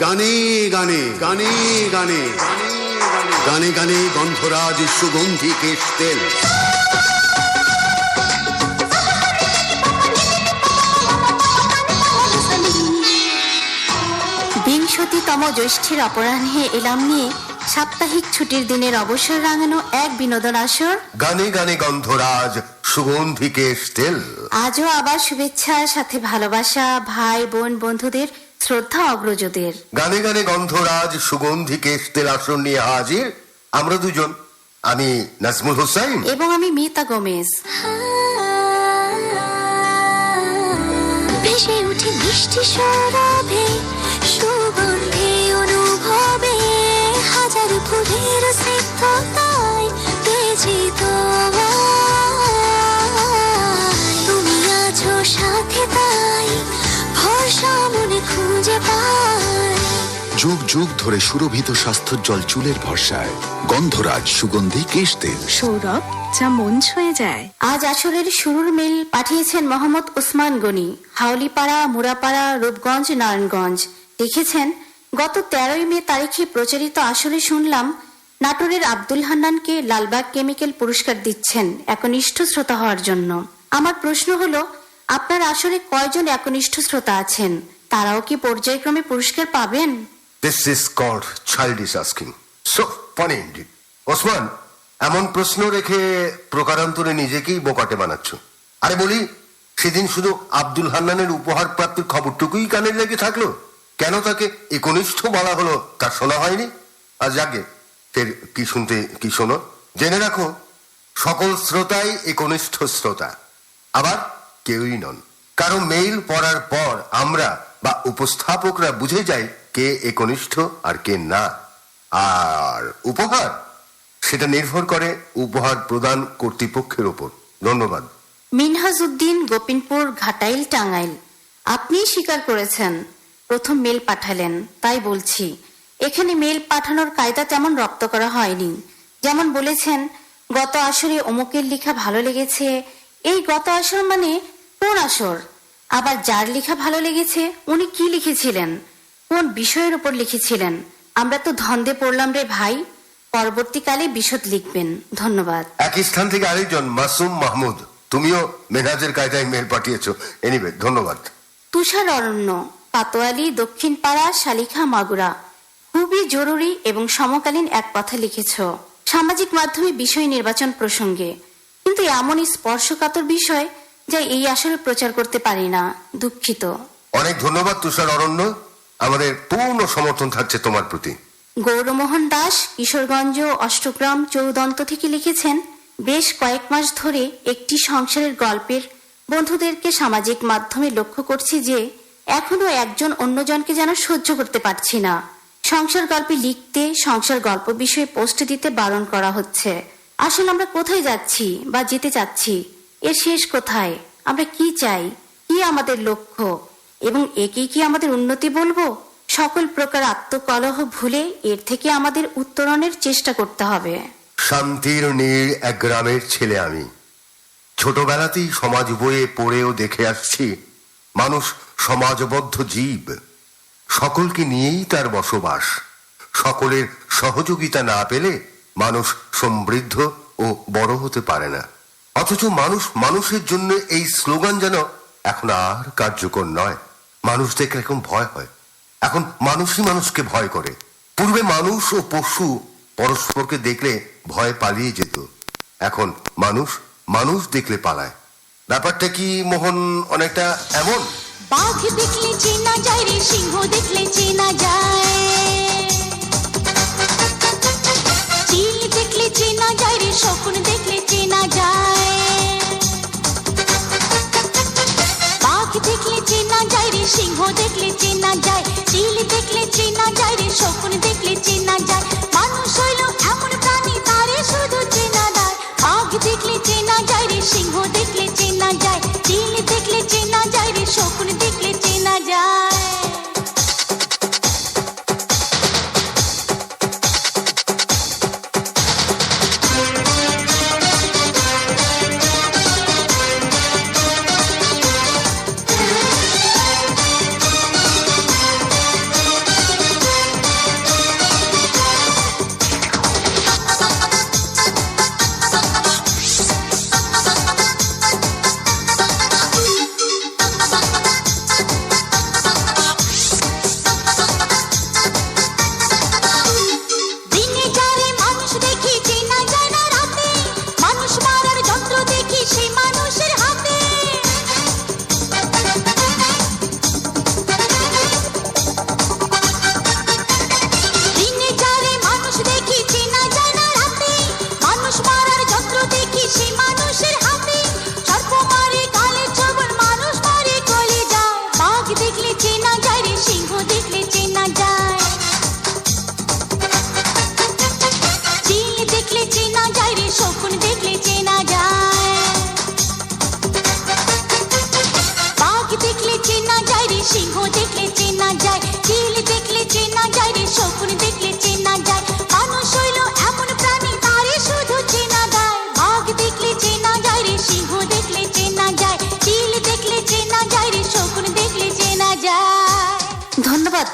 গানে গানে গানে গানে গানে গানে গন্ধরাজ সুগন্ধি কেশ তেল বিংশতিতম জ্যৈষ্ঠের অপরাহ্নে এলাম নিয়ে সাপ্তাহিক ছুটির দিনের অবসর রাঙানো এক বিনোদন আসর। গানে গানে গন্ধরাজ সুগন্ধি কেশ তেল আজও আবার শুভেচ্ছার সাথে ভালোবাসা ভাই বোন বন্ধুদের শ্রদ্ধা অগ্রজদের। গানে গানে গন্ধরাজ সুগন্ধি কেশ তেল আসন নিয়ে হাজির আমরা দুজন। আমি নাজমুল হোসাইন। এবং আমি মিতা গোমেজ। ভেসে উঠে মিষ্টি সরবে সুগন্ধি অনুভবে হাজার ফুলের সিদ্ধতায় বেজিত তুমি যুগ যুগ ধরে সুরভিত স্বাস্থ্যোজ্জ্বল চুলের ভরসায়। গন্ধরাজ সুগন্ধি কেশ তেল। সৌরভ যা মন ছুঁয়ে যায়। আজ আসরের শুরুর মেল পাঠিয়েছেন মোহাম্মদ উসমান গনি। হাওলিপাড়া মুরাপাড়া রূপগঞ্জ নারায়ণগঞ্জ। দেখেছেন গত তেরোই মে তারিখে প্রচারিত আসরে শুনলাম নাটোরের আব্দুল হান্নানকে লালবাগ কেমিক্যাল পুরস্কার দিচ্ছেন একনিষ্ঠ শ্রোতা হওয়ার জন্য। আমার প্রশ্ন হলো আপনার আসরে কয়জন একনিষ্ঠ শ্রোতা আছেন? তারাও কি পর্যায়ক্রমে পুরস্কার পাবেন? This is called childish asking so funny indeed Osman এমন প্রশ্ন রেখে প্রকারান্তরে নিজেকেই বোকাটে বানাচ্ছ। আরে বলি, সেদিন শুধু আব্দুল হান্নানের উপহার প্রাপ্তির খবরটুকুই কানে লেগে থাকল? কেন তাকে একনিষ্ঠ বলা হলো তা শোনা হয়নি? আর যাকে ফের কি শুনতে, কি শোনো? জেনে রাখো, সকল শ্রোতাই একনিষ্ঠ শ্রোতা। আবার কেউই নন। কারও মেইল পড়ার পর আমরা বা উপস্থাপকরা বুঝে যায় কে একনিষ্ঠ আর কে না। আর উপহার, সেটা নির্ভর করে উপহার প্রদান কর্তৃপক্ষের ওপর। ধন্যবাদ। মিনহাজ উদ্দিন গোপিনপুর ঘাটাইল টাঙ্গাইল। আপনি স্বীকার করেছেন, প্রথম মেল পাঠালেন, তাই বলছি। এখানে মেল পাঠানোর কায়দা তেমন রপ্ত করা হয়নি। যেমন বলেছেন, গত আসরে অমুকের লেখা ভালো লেগেছে। এই গত আসর মানে কোন আসর? আবার যার লেখা ভালো লেগেছে উনি কি লিখেছিলেন? কোন বিষয়ের উপর লিখেছিলেন? আমরা তো ধন্দে পড়লাম রে ভাই। পরবর্তীকালে বিশদ লিখবেন। ধন্যবাদ। একই স্থান থেকে আরেকজন মাসুম মাহমুদ। তুমিও মেঘাজের কায়দায় মেল পাঠিয়েছো। এনিওয়ে ধন্যবাদ। তুষার অরণ্য পাতোয়ালি দক্ষিণ পাড়া শালিখা মাগুরা। খুবই জরুরি এবং সমকালীন এক কথা লিখেছ। সামাজিক মাধ্যমে বিষয় নির্বাচন প্রসঙ্গে। কিন্তু এমনই স্পর্শকাতর বিষয় যা এই আসরে প্রচার করতে পারি না দুঃখিত। অনেক ধন্যবাদ তুষার অরণ্য। আমাদের পূর্ণ সমর্থন থাকছে তোমার প্রতি। গৌরমোহন দাস কিশোরগঞ্জ অষ্টগ্রাম চৌদন্ত থেকে লিখেছেন বেশ কয়েক মাস ধরে একটি সংসারের গল্পের বন্ধুদেরকে সামাজিক মাধ্যমে লক্ষ্য করছি যে এখনও একজন অন্যজনকে যেন সহ্য করতে পারছি না। সংসার গল্পে লিখতে সংসার গল্প বিষয়ে পোস্ট দিতে বারণ করা হচ্ছে। আসলে আমরা কোথায় যাচ্ছি বা যেতে চাচ্ছি? এর শেষ কোথায়? আমরা কি চাই? কি আমাদের লক্ষ্য? এবং একে কি আমাদের উন্নতি বলব? সকল প্রকার আত্মকলহ ভুলে এর থেকে আমাদের উত্তরণের চেষ্টা করতে হবে। শান্তির নীড় এক গ্রামের ছেলে আমি। ছোটবেলাতেই সমাজ বইয়ে পড়েও দেখে আসছি, মানুষ সমাজবদ্ধ জীব। সকলকে নিয়েই তার বসবাস। সকলের সহযোগিতা না পেলে মানুষ সমৃদ্ধ ও বড় হতে পারে না। অথচ মানুষ মানুষের জন্য এই স্লোগান যেন এখন আর কার্যকর নয়। মানুষ দেখলে এখন ভয় হয়। এখন মানুষই মানুষকে ভয় করে। পূর্বে মানুষ ও পশু পরস্পরকে দেখলে ভয় পালিয়ে যেত। এখন মানুষ মানুষ দেখলে পালায়। ব্যাপারটা কি মোহন অনেকটা এমন? বাঘ দেখলে চেনা যায় রে সিংহ দেখলে চেনা যায়। যায় রে সিংহ দেখলে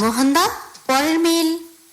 মোহনদা, পরের মেল।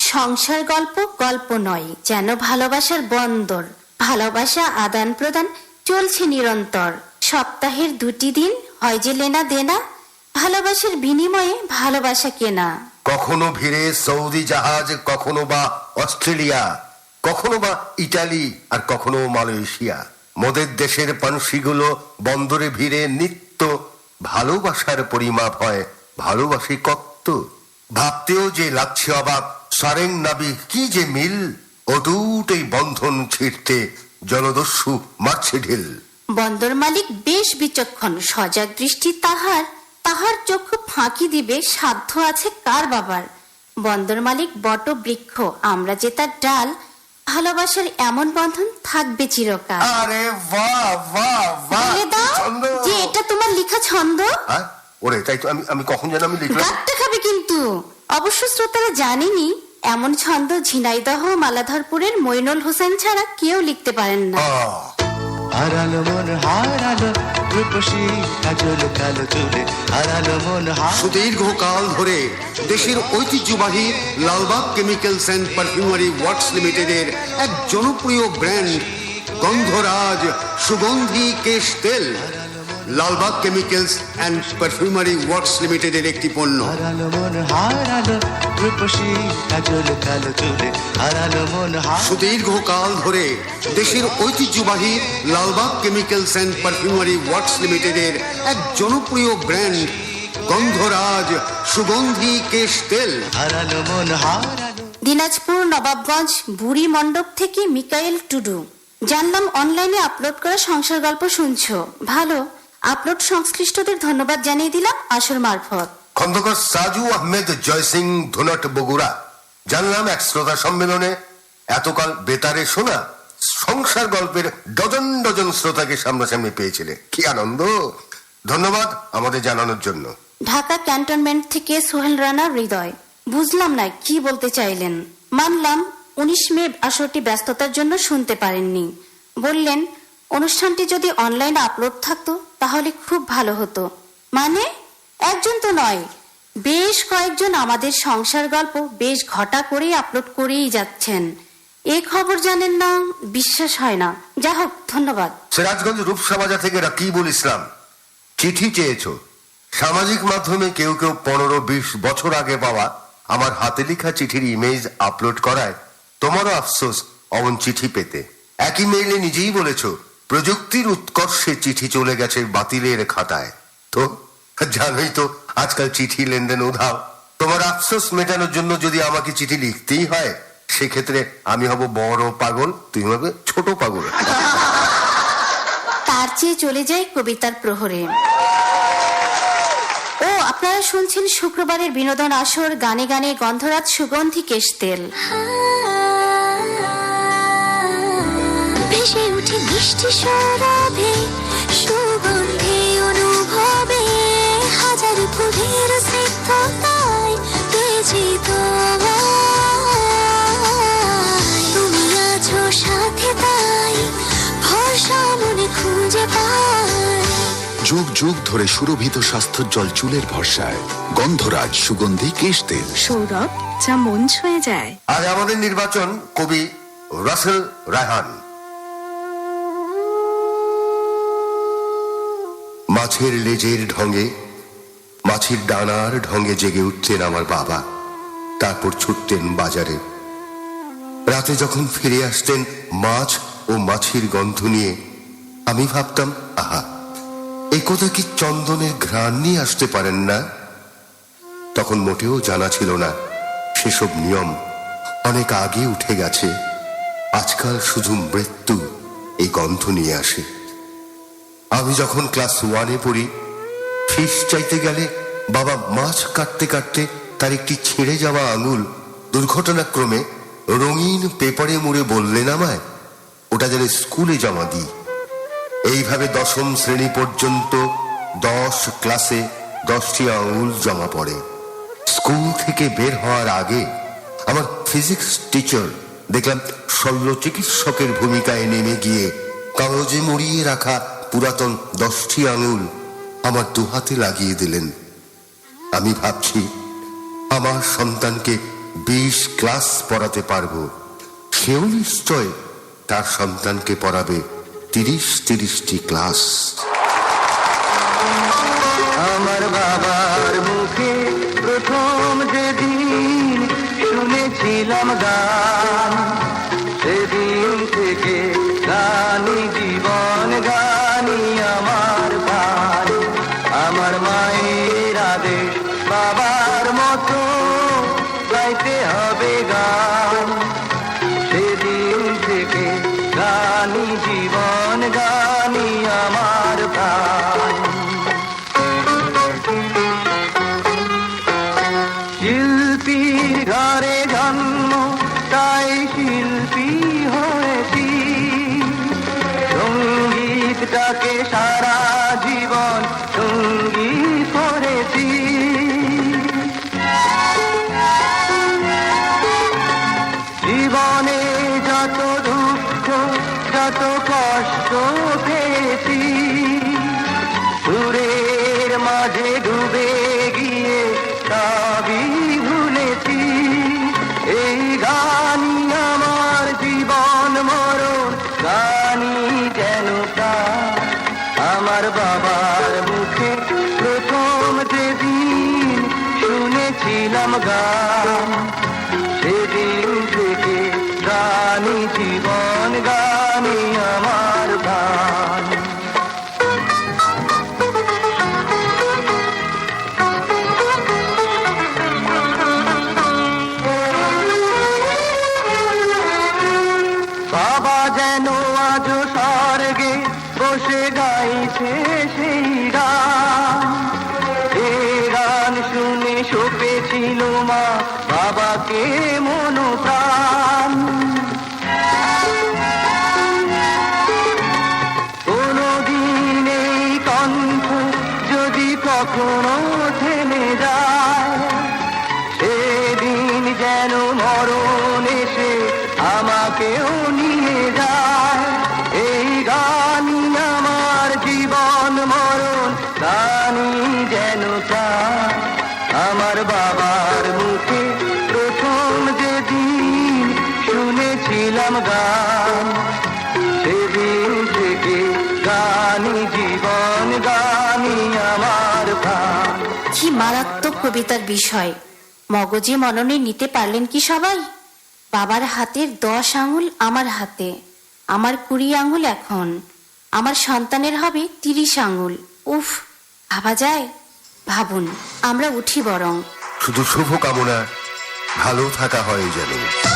সংসার গল্প গল্প নয়, যেন ভালোবাসার বন্দর। ভালোবাসা আদান প্রদান চলছে নিরন্তর। সপ্তাহের দুটি দিন, হয় যে লেনা দেনা, ভালোবাসার বিনিময়ে ভালোবাসা কেনা। কখনো ভিড়ে সৌদি জাহাজ, কখনো বা অস্ট্রেলিয়া, কখনো বা ইটালি, আর কখনো মালয়েশিয়া। মোদের দেশের পানসিগুলো বন্দরে ভিড়ে নিত্য ভালোবাসার পরিমাপ হয়। ভালোবাসি কত ভাবতেও যে লাগছে অবাক। সারেং নাবি কি যে মিল? অটুট এই বন্ধন ছিঁড়তে জলদস্যু মারছে ঢিল। বন্দর মালিক বেশ বিচক্ষণ সজাগ দৃষ্টি তাহার। তাহার চক্ষু ফাঁকি দিবে সাধ্য আছে কার বাবার? বন্দর মালিক বট বৃক্ষ আমরা যে তার ডাল ভালোবাসার এমন বন্ধন থাকবে চিরকাল। আরে বাহ বাহ বাহ। যে এটা তোমার লেখা ছন্দ? হ্যাঁ? ওরে তাই তো আমি আমি কখন যেন আমি লিখলাম গাট্টা খাবে কিন্তু। অবশ্য শ্রোতারা জানেনি এমন ছন্দ ঝিনাইদহ মালাধরপুরের মইনুল হোসেন ছাড়া কেউ লিখতে পারেন না। হারালো মন হারালো রূপসী কাজল কালো চুলে। হারালো মন হারালো। সুদীর্ঘকাল ধরে দেশের ঐতিহ্যবাহী Lalbagh chemicals and perfumery works লিমিটেডের এক জনপ্রিয় ব্র্যান্ড গন্ধরাজ সুগন্ধি কেশ তেল। Lalbagh chemicals and perfumery works লিমিটেডের একটি পণ্য। হারালো হারালো রূপসী কাজল কালো চুলে হারালো হারালো সুদীর্ঘকাল ধরে দেশের ঐতিহ্যবাহী Lalbagh chemicals and perfumery works লিমিটেডের এক জনপ্রিয় ব্র্যান্ড গন্ধরাজ সুগন্ধি কেশ তেল। হারালো মন দিনাজপুর নবাবগঞ্জ বুড়ি মণ্ডপ থেকে মিকাইল টুডু। জানলাম অনলাইনে আপলোড করা সংসার গল্প শুনছো। ভালো আপলোড সংশ্লিষ্টদের ধন্যবাদ জানিয়ে দিলাম আসর মারফত। খন্দকার সাজু আহমেদ জয়সিং ধুনট বগুড়া। জানলাম এক শ্রোতা সম্মেলনে এতকাল বেতারে শোনা সংসার গল্পের ডজন ডজন শ্রোতাকে সামনাসামনি পেয়েছিলে। কি আনন্দ! ধন্যবাদ আমাদের জানানোর জন্য। ঢাকা ক্যান্টনমেন্ট থেকে সোহেল রানা হৃদয়। বুঝলাম না কি বলতে চাইলেন। মানলাম উনিশ মে আসরটি ব্যস্ততার জন্য শুনতে পারেননি। বললেন অনুষ্ঠানটি যদি অনলাইনে আপলোড থাকতো তাহলে খুব ভালো হতো। মানে একজন তো নয়। বেশ কয়েকজন আমাদের সংসার গল্প বেশ ঘটা করেই আপলোড করেই যাচ্ছেন। এ খবর জানেন না, বিশ্বাস হয় না। যা হোক, ধন্যবাদ। সিরাজগঞ্জ রূপসা বাজার থেকে রাকিবুল ইসলাম? চিঠি চেয়েছ? সামাজিক মাধ্যমে কেউ কেউ পনেরো বিশ বছর আগে পাওয়া আমার হাতে লেখা চিঠির ইমেজ আপলোড করায় তোমারও আফসোস, অমন চিঠি পেতে। একই মেইলে নিজেই বলেছ প্রযুক্তির উৎকর্ষে চিঠি চলে গেছে বাতিলের খাতায়। তো, জানোই তো, আজকাল চিঠি লেনদেন উধাও। তোমার আফসোস মেটানোর জন্য যদি আমাকে চিঠি লিখতেই হয়, সেক্ষেত্রে আমি হব বড় পাগল, তুমি হবে ছোট পাগল। তার চেয়ে চলে যায় কবিতার প্রহরে। ও, আপনারা শুনছেন শুক্রবারের বিনোদন আসর, গানে গানে গন্ধরাজ সুগন্ধি কেশ তেল। ভেসে উঠে মিষ্টি সৌরভে সুগন্ধি অনুভবে। হাজার ফুলের স্নিগ্ধতায় পেয়েছি তুমি আছো সাথে তাই ভরসা মনে খুঁজে পাই যুগ যুগ ধরে সুরভিত স্বাস্থ্যোজ্জ্বল চুলের ভরসায়। গন্ধরাজ সুগন্ধি কেশ তেল। সৌরভ যা মন ছুঁয়ে যায়। আজ আমাদের নির্বাচন কবি রাসেল রায়হান। মাছের লেজের ঢঙ্গে মাছের ডানার ঢঙ্গে জেগে উঠতেন আমার বাবা। তারপর ছুটতেন বাজারে। রাতে যখন ফিরে আসতেন, মাছ ও মাছের গন্ধ নিয়ে আমি ভাবতাম, আহা এই কথা কি চন্দনের ঘ্রাণ নিয়ে আসতে পারেন না? তখন মোটেও জানা ছিল না, সেসব নিয়ম অনেক আগে উঠে গেছে। আজকাল শুধু মৃত্যু এই গন্ধ নিয়ে আসে। আমি যখন ক্লাস ওয়ানে পড়ি ফিস চাইতে গেলে বাবা মাছ কাটতে কাটতে তার একটি ছেড়ে যাওয়া আঙুল দুর্ঘটনাক্রমে রঙিন পেপারে মুড়ে বললেন আমায়, ওটা যেন স্কুলে জমা দিই। এইভাবে দশম শ্রেণি পর্যন্ত দশ ক্লাসে দশটি আঙুল জমা পড়ে। স্কুল থেকে বের হওয়ার আগে আমার ফিজিক্স টিচার দেখলাম শল্য চিকিৎসকের ভূমিকায় নেমে গিয়ে কাগজে মুড়িয়ে রাখা পুরাতন দশটি আঙুল আমার দুহাতে লাগিয়ে দিলেন। আমি ভাবছি, আমার সন্তানকে বিশ ক্লাস পড়াতে পারব। সেও নিশ্চয় তার সন্তানকে পড়াবে তিরিশ তিরিশটি ক্লাস। আমার বাবার মুখে প্রথম যেদিন শুনেছিলাম গান। গাইতে হবে গান। সেদিন থেকে গানি জীবন গানি। গান। সেদিন থেকে গানি জীবন, গানি আমার গান। বাবা যেন আজ স্বর্গে বসে গাইছে সেই কবিতার বিষয়। মগজে মননে নিতে পারলেন কি সবাই? বাবার হাতের দশ আঙুল আমার হাতে। আমার কুড়ি আঙুল এখন। আমার সন্তানের হবে তিরিশ আঙুল। উফ, ভাবা যায়? ভাবুন, আমরা উঠি বরং। শুধু শুভ কামনা ভালো থাকা হয় যেন।